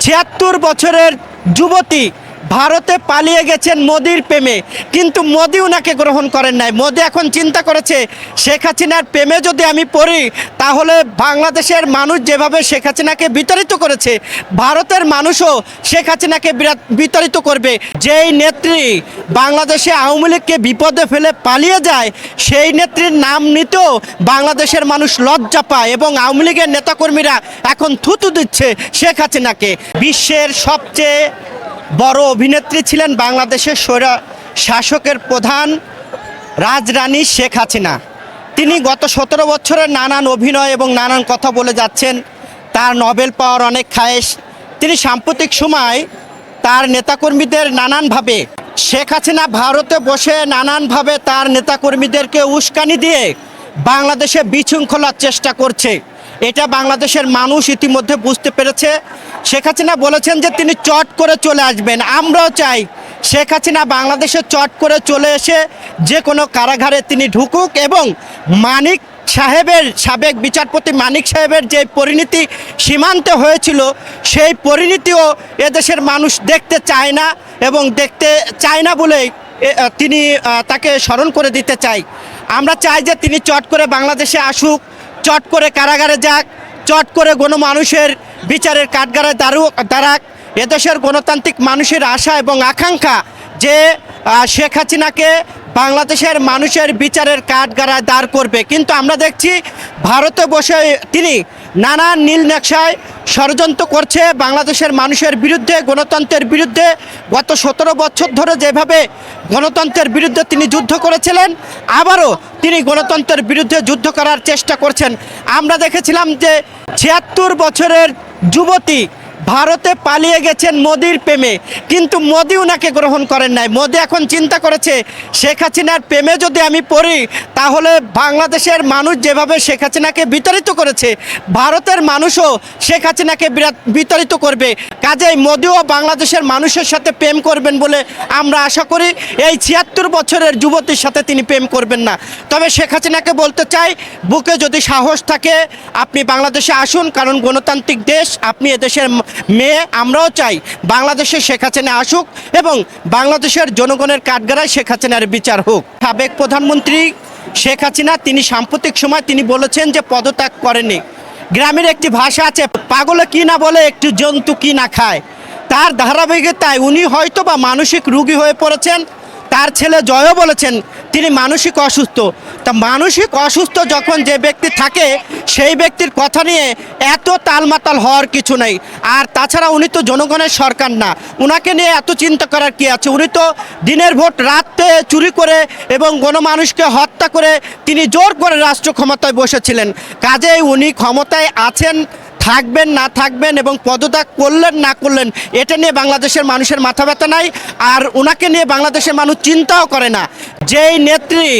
ছিয়াত্তর বছরের যুবতী ভারতে পালিয়ে গেছেন মোদির প্রেমে, কিন্তু মোদি ওনাকে গ্রহণ করেন নাই। মোদি এখন চিন্তা করেছে, শেখ হাসিনার প্রেমে যদি আমি পড়ি, তাহলে বাংলাদেশের মানুষ যেভাবে শেখ হাসিনাকে বিতাড়িত করেছে, ভারতের মানুষও শেখ হাসিনাকে বিতাড়িত করবে। যেই নেত্রী বাংলাদেশে আওয়ামী লীগকে বিপদে ফেলে পালিয়ে যায়, সেই নেত্রীর নাম নিতেও বাংলাদেশের মানুষ লজ্জা পায় এবং আওয়ামী লীগের নেতাকর্মীরা এখন থুতু দিচ্ছে শেখ হাসিনাকে। বিশ্বের সবচেয়ে বড় অভিনেত্রী ছিলেন বাংলাদেশের স্বৈরা শাসকের প্রধান রাজরানী শেখ হাসিনা। তিনি গত সতেরো বছরের নানান অভিনয় এবং নানান কথা বলে যাচ্ছেন। তার নোবেল পাওয়ার অনেক খায়েশ। তিনি সাম্প্রতিক সময় তার নেতাকর্মীদের নানানভাবে, শেখ হাসিনা ভারতে বসে নানানভাবে তার নেতাকর্মীদেরকে উস্কানি দিয়ে বাংলাদেশে বিশৃঙ্খলার চেষ্টা করছে। এটা বাংলাদেশের মানুষ ইতিমধ্যে বুঝতে পেরেছে। শেখ হাসিনা বলেছেন যে তিনি চট করে চলে আসবেন। আমরাও চাই শেখ হাসিনা বাংলাদেশে চট করে চলে এসে যে কোনো কারাগারে তিনি ঢুকুক এবং মানিক সাহেবের সাবেক বিচারপতি মানিক সাহেবের যে পরিণতি সীমান্তে হয়েছিল, সেই পরিণতিও এদেশের মানুষ দেখতে চায় না এবং দেখতে চায় না বলেই তিনি তাকে স্মরণ করে দিতে চাই। আমরা চাই যে তিনি চট করে বাংলাদেশে আসুক, চট করে কারাগারে যাক চট করে কোনো মানুষের বিচারের কাঠগাড়ায় দাঁড়ু, দাঁড়াক। এদেশের গণতান্ত্রিক মানুষের আশা এবং আকাঙ্ক্ষা যে শেখ হাসিনাকে বাংলাদেশের মানুষের বিচারের কাঠগাড়ায় দাঁড় করবে। কিন্তু আমরা দেখছি ভারতে বসে তিনি নানান নীল নকশায় ষড়যন্ত্র করছে বাংলাদেশের মানুষের বিরুদ্ধে, গণতন্ত্রের বিরুদ্ধে। গত সতেরো বছর ধরে যেভাবে গণতন্ত্রের বিরুদ্ধে তিনি যুদ্ধ করেছিলেন, আবারও তিনি গণতন্ত্রের বিরুদ্ধে যুদ্ধ করার চেষ্টা করছেন। আমরা দেখেছিলাম যে ছিয়াত্তর বছরের যুবতী ভারতে পালিয়ে গেছেন মোদির প্রেমে, কিন্তু মোদি ওনাকে গ্রহণ করেন নাই। মোদি এখন চিন্তা করেছে, শেখ হাসিনার প্রেমে যদি আমি পড়ি, তাহলে বাংলাদেশের মানুষ যেভাবে শেখ হাসিনাকে বিতাড়িত করেছে, ভারতের মানুষও শেখ হাসিনাকে বিতাড়িত করবে। কাজেই মোদিও বাংলাদেশের মানুষের সাথে প্রেম করবেন বলে আমরা আশা করি, এই ছিয়াত্তর বছরের যুবতীর সাথে তিনি প্রেম করবেন না। তবে শেখ হাসিনাকে বলতে চাই, বুকে যদি সাহস থাকে, আপনি বাংলাদেশে আসুন, কারণ গণতান্ত্রিক দেশ, আপনি এদেশের মেয়ে আমরাও চাই বাংলাদেশে শেখ হাসিনা আসুক এবং বাংলাদেশের জনগণের কাঠগড়ায় শেখ হাসিনার বিচার হোক। সাবেক প্রধানমন্ত্রী শেখ হাসিনা, তিনি সাম্প্রতিক সময় তিনি বলেছেন যে পদত্যাগ করেনি গ্রামের একটি ভাষা আছে, পাগলে কি না বলে একটি জন্তু কি না খায়? তার ধারাবাহিকতায় উনি হয়তো বা মানসিক রুগী হয়ে পড়েছেন, তার ছেলে জয়ও বলেছেন তিনি মানসিক অসুস্থ। তা মানসিক অসুস্থ যখন যে ব্যক্তি থাকে, সেই ব্যক্তির কথা নিয়ে এত তালমাতাল হওয়ার কিছু নেই। আর তাছাড়া উনি তো জনগণের সরকার না। উনাকে নিয়ে এত চিন্তা করার কি আছে? উনি তো দিনের ভোট রাতে চুরি করে এবং গণমানুষকে হত্যা করে তিনি জোর করে রাষ্ট্র ক্ষমতায় বসেছিলেন। কাজেই উনি ক্ষমতায় আছেন, থাকবেন, না থাকবেন এবং পদত্যাগ করলেন, না করলেন, এটা নিয়ে বাংলাদেশের মানুষের মাথা ব্যথা নাই। আর ওনাকে নিয়ে বাংলাদেশের মানুষ চিন্তাও করে না। যেই নেত্রী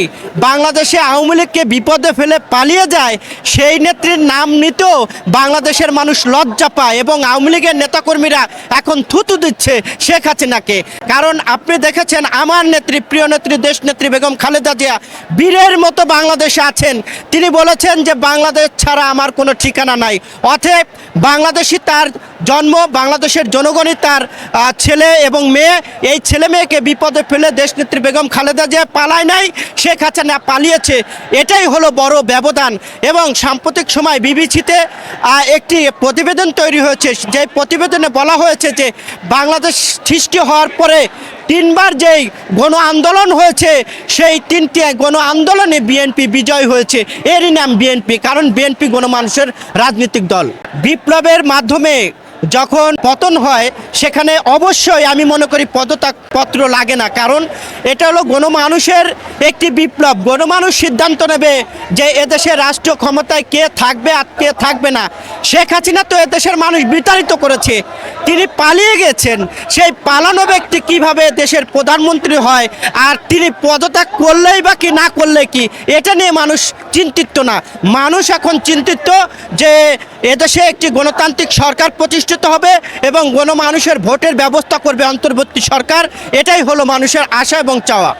বাংলাদেশে আওয়ামী লীগকে বিপদে ফেলে পালিয়ে যায়, সেই নেত্রীর নাম নিতেও বাংলাদেশের মানুষ লজ্জা পায় এবং আওয়ামী লীগের নেতাকর্মীরা এখন থুতু দিচ্ছে শেখ হাসিনাকে। কারণ আপনি দেখেছেন আমার নেত্রী, প্রিয় নেত্রী, দেশ নেত্রী বেগম খালেদা জিয়া বীরের মতো বাংলাদেশে আছেন। তিনি বলেছেন যে বাংলাদেশ ছাড়া আমার কোনো ঠিকানা নাই। অতএব বাংলাদেশি তার জন্ম, বাংলাদেশের জনগণই তার ছেলে এবং মেয়ে, এই ছেলে মেয়েকে বিপদে ফেলে দেশনেত্রী বেগম খালেদা জিয়া পালায় নাই, শেখ হাসিনা পালিয়েছে। এটাই হলো বড় ব্যবধান। এবং সাম্প্রতিক সময় বিবিসিতে একটি প্রতিবেদন তৈরি হয়েছে। যে প্রতিবেদনে বলা হয়েছে যে, বাংলাদেশ সৃষ্টি হওয়ার পরে তিনবার যেই গণ আন্দোলন হয়েছে, সেই তিনটি গণ আন্দোলনে বিএনপি বিজয় হয়েছে। এরই নাম বিএনপি, কারণ বিএনপি গণমানুষের রাজনৈতিক দল। বিপ্লবের মাধ্যমে যখন পতন হয়, সেখানে অবশ্যই আমি মনে করি পদত্যাগ পত্র লাগে না। কারণ এটা হলো গণমানুষের একটি বিপ্লব। গণমানুষ সিদ্ধান্ত নেবে যে এদেশের রাষ্ট্র ক্ষমতায় কে থাকবে আর কে থাকবে না। শেখ হাসিনা তো এদেশের মানুষ বিতাড়িত করেছে। তিনি পালিয়ে গেছেন। সেই পালানো ব্যক্তি কীভাবে দেশের প্রধানমন্ত্রী হয় আর তিনি পদত্যাগ করলেই বা কি, না করলে কি, এটা নিয়ে মানুষ চিন্তিত না। মানুষ এখন চিন্তিত যে এদেশে একটি গণতান্ত্রিক সরকার প্রতিষ্ঠিত হবে এবং গণমানুষের ভোটের ব্যবস্থা করবে অন্তর্বর্তী সরকার। এটাই হলো মানুষের আশা এবং চাওয়া।